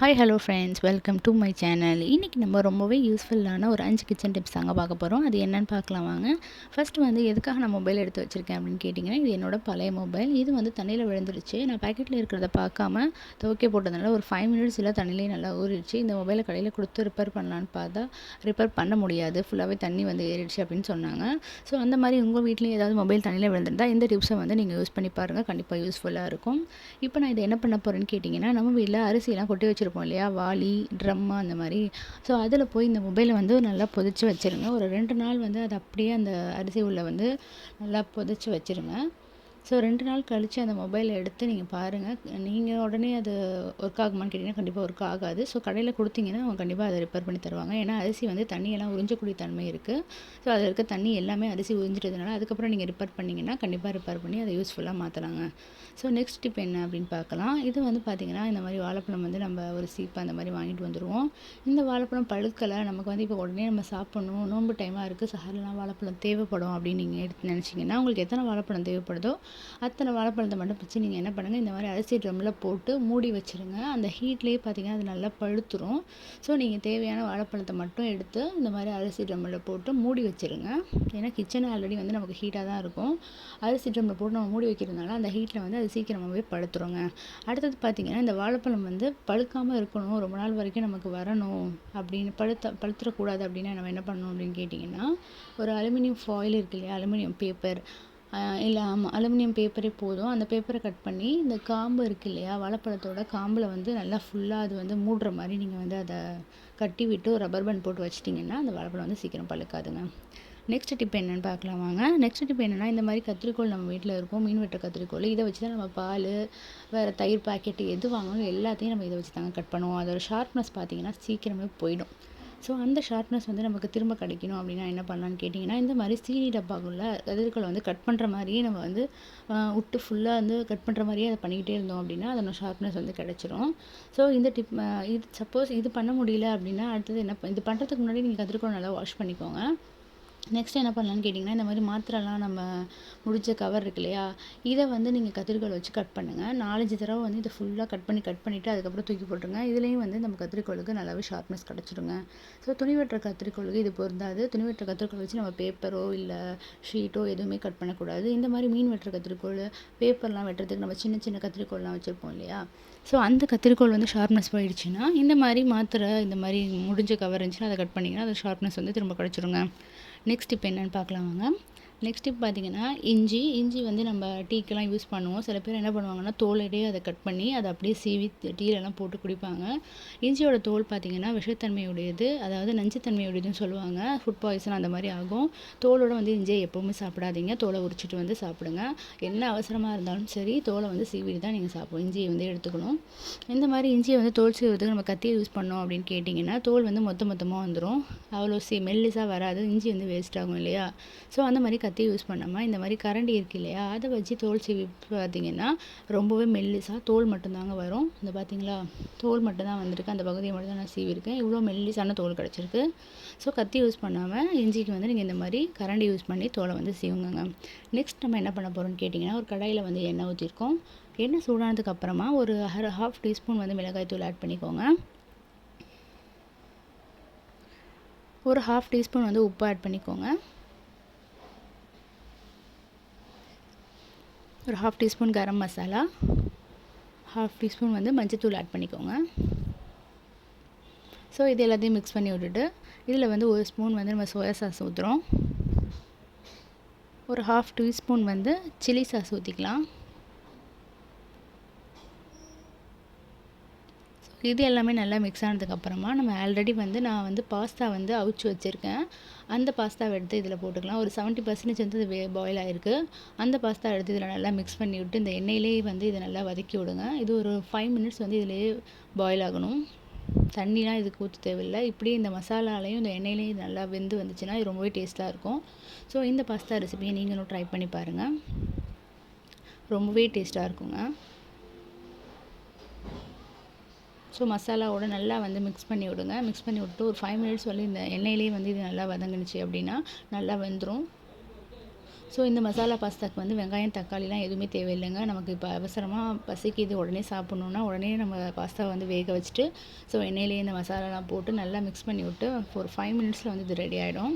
Hi hello friends welcome to my channel இன்றைக்கி நம்ம ரொம்பவே யூஸ்ஃபுல்லான ஒரு அஞ்சு கிச்சன் டிப்ஸ் தாங்க பார்க்க போகிறோம் அது என்னென்னு பார்க்கலாம் வாங்க. ஃபஸ்ட்டு வந்து எதுக்காக நான் மொபைல் எடுத்து வச்சுருக்கேன் அப்படின்னு கேட்டிங்கன்னா இது என்னோடய பழைய மொபைல் இது வந்து தண்ணியில் விழுந்துருச்சு. நான் பேக்கெட்டில் இருக்கிறத பார்க்காம துவைக்க போட்டதுனால ஒரு ஃபைவ் மினிட்ஸ் இல்லை தண்ணியிலே நல்லா ஊறிடுச்சு. இந்த மொபைலை கடையில் கொடுத்து ரிப்பேர் பண்ணலான்னு பார்த்தா ரிப்பேர் பண்ண முடியாது. ஃபுல்லாகவே தண்ணி வந்து ஏறிடுச்சு அப்படின்னு சொன்னாங்க. ஸோ அந்த மாதிரி உங்கள் வீட்லேயும் ஏதாவது மொபைல் தண்ணியில் விழுந்திருந்தால் இந்த டிப்ஸை வந்து நீங்கள் யூஸ் பண்ணி பாருங்கள் கண்டிப்பாக யூஸ்ஃபுல்லாக இருக்கும். இப்போ நான் இதை என்ன பண்ண போகிறேன்னு கேட்டிங்கன்னா நம்ம வீட்டில் அரிசியெல்லாம் கொட்டி வச்சுருக்கோம். வச்சுருப்போம் இல்லையா? வாளி ட்ரம்மு அந்த மாதிரி. ஸோ அதில் போய் இந்த மொபைலை வந்து நல்லா பொதிச்சு வச்சுருங்க. ஒரு ரெண்டு நாள் வந்து அது அப்படியே அந்த அரிசி உள்ள வந்து நல்லா பொதிச்சு வச்சுருங்க. ஸோ ரெண்டு நாள் கழித்து அந்த மொபைலை எடுத்து நீங்கள் பாருங்கள் நீங்கள் உடனே அது ஒர்க் ஆகுமான்னு கேட்டிங்கன்னா கண்டிப்பாக ஒர்க் ஆகாது. ஸோ கடையில் கொடுத்தீங்கன்னா அவங்க கண்டிப்பாக அதை ரிப்பேர் பண்ணி தருவாங்க. ஏன்னா அரிசி வந்து தண்ணியெல்லாம் உறிஞ்சக்கூடிய தன்மை இருக்குது ஸோ அதில் இருக்க தண்ணி எல்லாமே அரிசி உறிஞ்சிட்டதுனால அதுக்கப்புறம் நீங்கள் ரிப்பேர் பண்ணிங்கன்னா கண்டிப்பாக ரிப்பேர் பண்ணி அதை யூஸ்ஃபுல்லாக மாற்றலாங்க ஸோ நெக்ஸ்ட் டிப் என்ன அப்படின்னு பார்க்கலாம். இது வந்து பார்த்திங்கன்னா இந்த மாதிரி வாழைப்பழம் வந்து நம்ம ஒரு சீப்பை அந்த மாதிரி வாங்கிட்டு வந்துடுவோம் இந்த வாழைப்பழம் பழுக்கலை நமக்கு வந்து இப்போ உடனே நம்ம சாப்பிட்ணும். நோன்பு டைமாக இருக்குது சஹரெலாம் வாழைப்பழம் தேவைப்படும் அப்படின்னு நீங்கள் எடுத்து நினச்சிங்கன்னா உங்களுக்கு எத்தனை வாழைப்பழம் தேவைப்படுதோ அத்தனை வாழைப்பழத்தை மட்டும் பிச்சு நீங்கள் என்ன பண்ணுங்கள் இந்த மாதிரி அரிசி ட்ரம்மில் போட்டு மூடி வச்சுருங்க. அந்த ஹீட்லேயே பார்த்தீங்கன்னா அது நல்லா பழுத்துரும். ஸோ நீங்கள் தேவையான வாழைப்பழத்தை மட்டும் எடுத்து இந்த மாதிரி அரிசி ட்ரம்மில் போட்டு மூடி வச்சுருங்க. ஏன்னா கிச்சன் ஆல்ரெடி வந்து நமக்கு ஹீட்டாக தான் இருக்கும். அரிசி ட்ரம்மில் போட்டு நம்ம மூடி வைக்கிறதுனால அந்த ஹீட்டில் வந்து அது சீக்கிரமாகவே பழுத்துருங்க. அடுத்தது பார்த்திங்கன்னா இந்த வாழைப்பழம் வந்து பழுக்காமல் இருக்கணும். ரொம்ப நாள் வரைக்கும் நமக்கு வரணும். அப்படின்னு பழுத்த பழுத்துடக்கூடாது அப்படின்னா நம்ம என்ன பண்ணணும் அப்படின்னு கேட்டிங்கன்னா ஒரு அலுமினியம் ஃபாயில் இருக்கு இல்லையா? அலுமினியம் பேப்பர் இல்லை ஆமாம் அலுமினியம் பேப்பரே போதும். அந்த பேப்பரை கட் பண்ணி இந்த காம்பு இருக்குது இல்லையா வாழைப்பழத்தோட காம்பில் வந்து நல்லா ஃபுல்லாக அது வந்து மூடுற மாதிரி நீங்கள் வந்து அதை கட்டி விட்டு ஒரு ரப்பர் பேண்ட் போட்டு வச்சிட்டிங்கன்னா அந்த வாழைப்பழம் வந்து சீக்கிரம் பழுக்காதுங்க. நெக்ஸ்ட் டிப் என்னென்னு பார்க்கலாம் வாங்க. நெக்ஸ்ட் டிப் என்னென்னா இந்த மாதிரி கத்திரிக்கோள் நம்ம வீட்டில் இருக்கும். மீன் வெட்ட கத்திரிக்கோள். இதை வச்சு தான் நம்ம பால் வேறு தயிர் பாக்கெட்டு எது வாங்கணும் எல்லாத்தையும் நம்ம இதை வச்சு தாங்க கட் பண்ணுவோம். அதோட ஷார்ப்னஸ் பார்த்திங்கன்னா சீக்கிரமே போயிடும். ஸோ அந்த ஷார்ப்னஸ் வந்து நமக்கு திரும்ப கிடைக்கணும் அப்படின்னா என்ன பண்ணலான்னு கேட்டிங்கன்னா இந்த மாதிரி சீனி டப்பாக்குள்ள கதிர்களை வந்து கட் பண்ணுற மாதிரியே நம்ம வந்து விட்டு ஃபுல்லாக வந்து கட் பண்ணுற மாதிரியே அதை பண்ணிக்கிட்டே இருந்தோம் அப்படின்னா அதோட ஷார்ப்னஸ் வந்து கிடச்சிரும். ஸோ இந்த டிப் இது சப்போஸ் இது பண்ண முடியல அப்படின்னா அடுத்தது என்ன இது பண்ணுறதுக்கு முன்னாடி நீங்கள் கதிர்கோள் நல்லா வாஷ் பண்ணிக்கோங்க. நெக்ஸ்ட் என்ன பண்ணலான்னு கேட்டிங்கன்னா இந்த மாதிரி மாத்திரைலாம் நம்ம முடிச்ச கவர் இருக்கு இல்லையா? இதை வந்து நீங்கள் கத்திரிக்கோல் வச்சு கட் பண்ணுங்கள் நாலஞ்சு தடவை வந்து இதை ஃபுல்லாக கட் பண்ணி கட் பண்ணிவிட்டு அதுக்கப்புறம் தூக்கி போட்டுருங்க. இதுலேயும் வந்து நம்ம கத்திரிக்கோளுக்கு நல்லாவே ஷார்ப்னஸ் கிடச்சிடுங்க ஸோ துணி வெட்டுற கத்திரிக்கோளுக்கு இது பொருந்தாது. துணி வெட்டுற கத்திரிக்கோள் வச்சு நம்ம பேப்பரோ இல்லை ஷீட்டோ எதுவுமே கட் பண்ணக்கூடாது. இந்த மாதிரி மீன் வெட்டுற கத்திரிக்கோள் பேப்பர்லாம் வெட்டுறதுக்கு நம்ம சின்ன சின்ன கத்திரிக்கோள்லாம் வச்சுருப்போம் இல்லையா? ஸோ அந்த கத்திரிக்கோள் வந்து ஷார்ப்னஸ் போயிடுச்சுன்னா இந்த மாதிரி மாத்திரை இந்த மாதிரி முடிஞ்ச கவர் இருந்துச்சுன்னா அதை கட் பண்ணிங்கன்னா அது ஷார்ப்னஸ் வந்து திரும்ப கிடச்சிருங்க. நெக்ஸ்ட் இப்போ என்னென்னு பார்க்கலாம் வாங்க. நெக்ஸ்ட் டிப் பார்த்திங்கன்னா இஞ்சி இஞ்சி வந்து நம்ம டீக்கெலாம் யூஸ் பண்ணுவோம். சில பேர் என்ன பண்ணுவாங்கன்னா தோலையிடையே அதை கட் பண்ணி அதை அப்படியே சீவி டீலெல்லாம் போட்டு குடிப்பாங்க. இஞ்சியோட தோல் பார்த்திங்கன்னா விஷத்தன்மையுடையது. அதாவது நஞ்சுத்தன்மையுடையதுன்னு சொல்லுவாங்க. ஃபுட் பாய்சன் அந்த மாதிரி ஆகும். தோலோட வந்து இஞ்சியை எப்போவுமே சாப்பிடாதீங்க. தோலை உரிச்சிட்டு வந்து சாப்பிடுங்க. என்ன அவசரமாக இருந்தாலும் சரி தோலை வந்து சீவிட்டு தான் நீங்கள் சாப்பிடும் இஞ்சியை வந்து எடுத்துக்கணும். இந்த மாதிரி இஞ்சியை வந்து தோல் சீவுறதுக்கு நம்ம கத்தியை யூஸ் பண்ணோம் அப்படின்னு கேட்டிங்கன்னா தோல் வந்து மொத்த மொத்தமாக வந்துடும் அவ்வளோ சி மெல்லிஸாக வராது. இஞ்சி வந்து வேஸ்ட் ஆகும் இல்லையா? ஸோ அந்த மாதிரி கத்தி யூஸ் பண்ணாமல் இந்த மாதிரி கரண்டி இருக்கு இல்லையா அதை வச்சு தோல் சீவி பார்த்தீங்கன்னா ரொம்பவே மெல்லிசாக தோல் மட்டும்தாங்க வரும். இந்த பார்த்தீங்களா தோல் மட்டும்தான் வந்திருக்கு. அந்த பகுதியை மட்டும் தான் நான் சீவிருக்கேன் இவ்வளோ மெல்லிசான தோல் கிடச்சிருக்கு. ஸோ கத்தி யூஸ் பண்ணாமல் இஞ்சிக்கு வந்து நீங்கள் இந்த மாதிரி கரண்டி யூஸ் பண்ணி தோலை வந்து சீவுங்க நெக்ஸ்ட் நம்ம என்ன பண்ண போகிறோம்னு கேட்டிங்கன்னா ஒரு கடாயில் வந்து எண்ணெய் ஊற்றிருக்கோம் எண்ணெய் சூடானதுக்கு அப்புறமா ஒரு ஹாஃப் டீஸ்பூன் வந்து மிளகாய் தூள் ஆட் பண்ணிக்கோங்க. ஒரு ஹாஃப் டீஸ்பூன் வந்து உப்பு ஆட் பண்ணிக்கோங்க. ஒரு half teaspoon garam masala half teaspoon வந்து மஞ்சத்தூள் ஆட் பண்ணிக்கோங்க. ஸோ இது எல்லாத்தையும் மிக்ஸ் பண்ணி விட்டுட்டு இதில் வந்து ஒரு ஸ்பூன் வந்து நம்ம சோயா சாஸ் ஊற்றுறோம் ஒரு ஹாஃப் டீஸ்பூன் வந்து சில்லி சாஸ் ஊற்றிக்கலாம் இது எல்லாமே நல்லா மிக்ஸ் ஆனதுக்கப்புறமா நம்ம ஆல்ரெடி வந்து நான் வந்து பாஸ்தா வந்து அவிச்சு வச்சுருக்கேன். அந்த பாஸ்தாவை எடுத்து இதில் போட்டுக்கலாம். ஒரு செவன்ட்டி பர்சன்டேஜ் வந்து இது பாயில் ஆகிருக்கு அந்த பாஸ்தா எடுத்து இதில் நல்லா மிக்ஸ் பண்ணி விட்டு இந்த எண்ணெயிலேயே வந்து இதை நல்லா வதக்கி விடுங்க. இது ஒரு ஃபைவ் மினிட்ஸ் வந்து இதிலேயே பாயில் ஆகணும். தண்ணிலாம் இதுக்கு ஊற்ற தேவையில்லை. இப்படியே இந்த மசாலாலையும் இந்த எண்ணெயிலையும் நல்லா வெந்து வந்துச்சுன்னா இது ரொம்பவே டேஸ்ட்டாக இருக்கும். ஸோ இந்த பாஸ்தா ரெசிபியை நீங்களும் ட்ரை பண்ணி பாருங்கள் ரொம்பவே டேஸ்ட்டாக இருக்குங்க. ஸோ மசாலாவோட நல்லா வந்து மிக்ஸ் பண்ணி விடுங்க. மிக்ஸ் பண்ணி விட்டு ஒரு ஃபைவ் மினிட்ஸ் வந்து இந்த எண்ணெயிலே வந்து இது நல்லா வதங்கினுச்சு அப்படின்னா நல்லா வெந்துடும் ஸோ இந்த மசாலா பாஸ்தாக்கு வந்து வெங்காயம் தக்காளிலாம் எதுவுமே தேவையில்லைங்க. நமக்கு இப்போ அவசரமாக பசிக்குது உடனே சாப்பிட்ணுன்னா உடனே நம்ம பாஸ்தாவை வந்து வேக வச்சுட்டு ஸோ எண்ணெயிலேயே இந்த மசாலாலாம் போட்டு நல்லா மிக்ஸ் பண்ணி விட்டு ஒரு ஃபைவ் மினிட்ஸில் வந்து இது ரெடி ஆகிடும்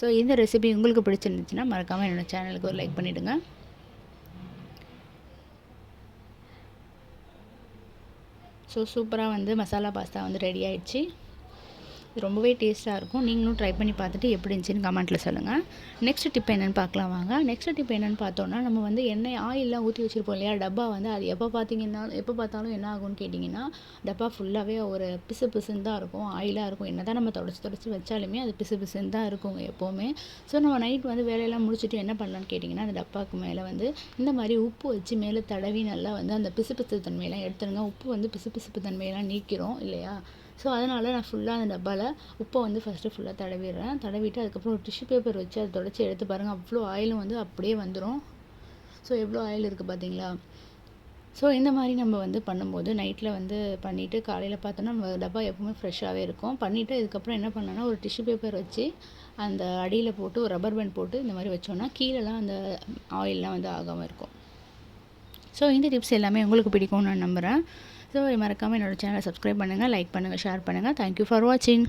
ஸோ இந்த ரெசிபி உங்களுக்கு பிடிச்சிருந்துச்சுன்னா மறக்காமல் என்னோடய சேனலுக்கு ஒரு லைக் பண்ணிவிடுங்க ஸோ சூப்பராக வந்து மசாலா பாஸ்தா வந்து ரெடி ஆயிடுச்சு. ரொம்பவே டேஸ்ட்டாக இருக்கும். நீங்களும் ட்ரை பண்ணி பார்த்துட்டு எப்படி இருந்துச்சுன்னு கமெண்ட்டில் சொல்லுங்கள் நெக்ஸ்ட் டிப் என்னென்னு பார்க்கலாம் வாங்க. நெக்ஸ்ட் டிப் என்னென்னு பார்த்தோன்னா நம்ம வந்து எண்ணெய் ஆயிலெலாம் ஊற்றி வச்சுருப்போம் இல்லையா? டப்பா வந்து அது எப்போ பார்த்தீங்கன்னா எப்போ பார்த்தாலும் என்ன ஆகும்னு கேட்டிங்கன்னா டப்பா ஃபுல்லாகவே ஒரு பிசு பிசுன்னு தான் இருக்கும். ஆயிலாக இருக்கும். என்ன தான் நம்ம தொடச்சி தொடச்சி வச்சாலுமே அது பிசு பிசுன்னு தான் இருக்கும் எப்போவுமே. ஸோ நம்ம நைட் வந்து வேலையெல்லாம் முடிச்சுட்டு என்ன பண்ணலான்னு கேட்டிங்கன்னா அந்த டப்பாவுக்கு மேலே வந்து இந்த மாதிரி உப்பு வச்சு மேலே தடவி நல்லா வந்து அந்த பிசு பிசு தன்மையெல்லாம் எடுத்துருங்க. உப்பு வந்து பிசு பிசுப்பு தன்மையெல்லாம் நீக்கிறோம் இல்லையா? ஸோ அதனால் நான் ஃபுல்லாக அந்த டப்பாவில் உப்பை வந்து ஃபஸ்ட்டு ஃபுல்லாக தடவிடுறேன். தடவிட்டு அதுக்கப்புறம் ஒரு டிஷ்யூ பேப்பர் வச்சு அதை தொடச்சி எடுத்து பாருங்கள் அவ்வளோ ஆயிலும் வந்து அப்படியே வந்துடும் ஸோ எவ்வளோ ஆயில் இருக்குது பார்த்தீங்களா ஸோ இந்த மாதிரி நம்ம வந்து பண்ணும்போது நைட்டில் வந்து பண்ணிவிட்டு காலையில் பார்த்தோன்னா நம்ம டப்பா எப்பவுமே ஃப்ரெஷ்ஷாகவே இருக்கும். பண்ணிவிட்டு இதுக்கப்புறம் என்ன பண்ணேன்னா ஒரு டிஷ்யூ பேப்பர் வச்சு அந்த அடியில் போட்டு ஒரு ரப்பர் பேண்ட் போட்டு இந்த மாதிரி வச்சோன்னா கீழெல்லாம் அந்த ஆயிலெலாம் வந்து ஆகாமல் இருக்கும். ஸோ இந்த டிப்ஸ் எல்லாமே உங்களுக்கு பிடிக்கும்னு நான் நம்புகிறேன் ஸோ மறக்காமல் என்னோடய சேனலை சப்ஸ்கிரைப் பண்ணுங்கள் லைக் பண்ணுங்கள் ஷேர் பண்ணுங்கள் தேங்க்யூ ஃபார் வாட்சிங்